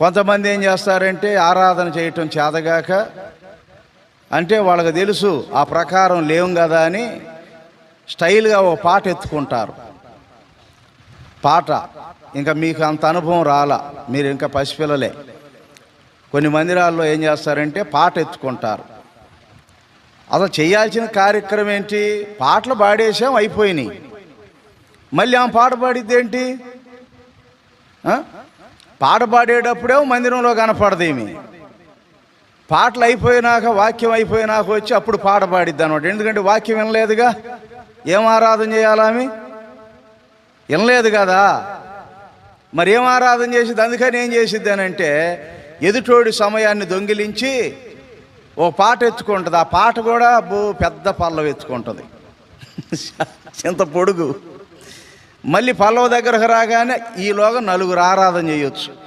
కొంతమంది ఏం చేస్తారంటే ఆరాధన చేయటం చేతగాక అంటే వాళ్ళకి తెలుసు ఆ ప్రకారం లేవు కదా అని స్టైల్గా ఓ పాట ఎత్తుకుంటారు. పాట ఇంకా మీకు అంత అనుభవం రాలా మీరు ఇంకా పసిపిల్లలే. కొన్ని మందిరాల్లో ఏం చేస్తారంటే పాట ఎత్తుకుంటారు. అసలు చేయాల్సిన కార్యక్రమం ఏంటి? పాటలు పాడేసాం అయిపోయినాయి. మళ్ళీ ఆమె పాట పాడిద్ది ఏంటి? పాట పాడేటప్పుడే మందిరంలో కనపడదు ఏమి పాటలు అయిపోయినాక వాక్యం అయిపోయినాక వచ్చి అప్పుడు పాట పాడిద్ది అనమాట ఎందుకంటే వాక్యం వినలేదుగా? ఏం ఆరాధన చేయాలామి వినలేదు కదా? మరి ఏం ఆరాధన చేసిద్ది? అందుకని ఏం చేసిద్ది అని అంటే ఎదుటోడి సమయాన్ని దొంగిలించి ఓ పాట ఎత్తుకుంటుంది. ఆ పాట కూడా పెద్ద పల్లవి ఎత్తుకుంటుంది. ఎంత పొడుగు. మళ్ళీ పల్లవ దగ్గరకు రాగానే ఈలోగా నలుగురు ఆరాధన చేయొచ్చు.